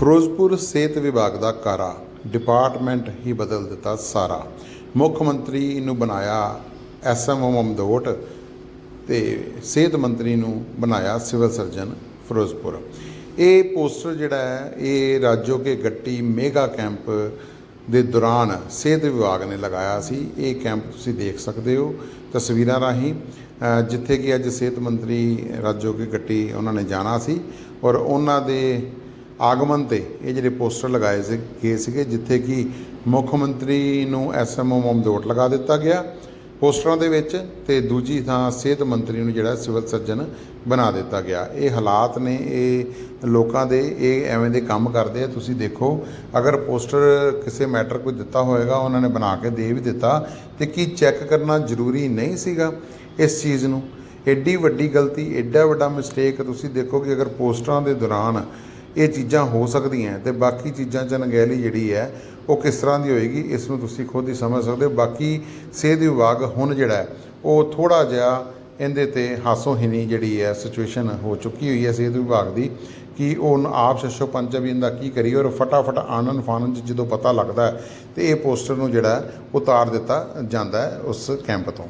ਫਿਰੋਜ਼ਪੁਰ ਸਿਹਤ ਵਿਭਾਗ ਦਾ ਕਾਰਾ। ਡਿਪਾਰਟਮੈਂਟ ਹੀ ਬਦਲ ਦਿੱਤਾ ਸਾਰਾ। ਮੁੱਖ ਮੰਤਰੀ ਨੂੰ ਬਣਾਇਆ ਐਸਐਮਓ ਮਮਦੋਟ ਤੇ ਸਿਹਤ ਮੰਤਰੀ ਨੂੰ ਬਣਾਇਆ ਸਿਵਲ ਸਰਜਨ ਫਿਰੋਜ਼ਪੁਰ। ਇਹ ਪੋਸਟਰ ਜਿਹੜਾ ਹੈ, ਇਹ ਰਾਜੋ ਕੇ ਗੱਟੀ ਮੇਗਾ ਕੈਂਪ ਦੇ ਦੌਰਾਨ ਸਿਹਤ ਵਿਭਾਗ ਨੇ ਲਗਾਇਆ ਸੀ। ਇਹ ਕੈਂਪ ਤੁਸੀਂ ਦੇਖ ਸਕਦੇ ਹੋ ਤਸਵੀਰਾਂ ਰਾਹੀਂ। ਜਿੱਥੇ ਕਿ ਅੱਜ ਸਿਹਤ ਮੰਤਰੀ ਰਾਜੋ ਕੇ ਗੱਟੀ ਉਹਨਾਂ ਨੇ ਜਾਣਾ ਸੀ ਔਰ ਉਹਨਾਂ ਦੇ ਆਗਮਨ ਤੇ ਇਹ ਜਿਹੜੇ ਪੋਸਟਰ ਲਗਾਏ ਸੀ, ਗਏ ਸੀਗੇ, ਜਿੱਥੇ ਕਿ ਮੁੱਖ ਮੰਤਰੀ ਨੂੰ ਐਸਐਮਓ ਮਮਦੋਟ ਲਗਾ ਦਿੱਤਾ ਗਿਆ। ਪੋਸਟਰਾਂ ਦੇ ਵਿੱਚ ਤੇ ਦੂਜੀ ਥਾਂ ਸਿਹਤ ਮੰਤਰੀ ਨੂੰ ਜਿਹੜਾ ਸਿਵਲ ਸਰਜਨ ਬਣਾ ਦਿੱਤਾ ਗਿਆ। ਇਹ ਹਾਲਾਤ ਨੇ, ਇਹ ਲੋਕਾਂ ਦੇ, ਇਹ ਐਵੇਂ ਦੇ ਕੰਮ ਕਰਦੇ ਆ। ਤੁਸੀਂ ਦੇਖੋ, ਅਗਰ ਪੋਸਟਰ ਕਿਸੇ ਮੈਟਰ ਕੋਈ ਦਿੱਤਾ ਹੋਏਗਾ, ਉਹਨਾਂ ਨੇ ਬਣਾ ਕੇ ਦੇ ਵੀ ਦਿੱਤਾ। ਤੇ ਕੀ ਚੈੱਕ ਕਰਨਾ ਜ਼ਰੂਰੀ ਨਹੀਂ ਸੀਗਾ ਇਸ ਚੀਜ਼ ਨੂੰ? ਐਡੀ ਵੱਡੀ ਗਲਤੀ ਐਡਾ ਵੱਡਾ ਮਿਸਟੇਕ ਤੁਸੀਂ ਦੇਖੋ ਕਿ ਅਗਰ ਪੋਸਟਰਾਂ ਦੇ ਦੌਰਾਨ ਇਹ ਚੀਜ਼ਾਂ ਹੋ ਸਕਦੀਆਂ ਤੇ ਬਾਕੀ ਚੀਜ਼ਾਂ 'ਚ ਅਣਗਹਿਲੀ ਜਿਹੜੀ ਹੈ, ਉਹ ਕਿਸ ਤਰ੍ਹਾਂ ਦੀ ਹੋਏਗੀ, ਇਸ ਨੂੰ ਤੁਸੀਂ ਖੁਦ ਹੀ ਸਮਝ ਸਕਦੇ ਹੋ। ਬਾਕੀ ਸਿਹਤ ਵਿਭਾਗ ਹੁਣ ਜਿਹੜਾ ਉਹ ਥੋੜਾ ਜਿਹਾ ਇਹਦੇ ਤੇ ਹਾਸੋਹੀਣੀ ਜਿਹੜੀ ਹੈ ਸਿਚੁਏਸ਼ਨ ਹੋ ਚੁੱਕੀ ਹੋਈ ਹੈ ਸਿਹਤ ਵਿਭਾਗ ਦੀ, ਕਿ ਉਹ ਆਪ ਸ਼ਸ਼ੋ ਪੰਚ ਵੀ ਇਹਦਾ ਕੀ ਕਰੀਏ, ਔਰ ਫਟਾਫਟ ਆਨਨ ਫਾਨਨ 'ਚ ਜਦੋਂ ਪਤਾ ਲੱਗਦਾ ਹੈ, ਤੇ ਇਹ ਪੋਸਟਰ ਨੂੰ ਜਿਹੜਾ ਉਤਾਰ ਦਿੱਤਾ ਜਾਂਦਾ ਉਸ ਕੈਂਪ ਤੋਂ।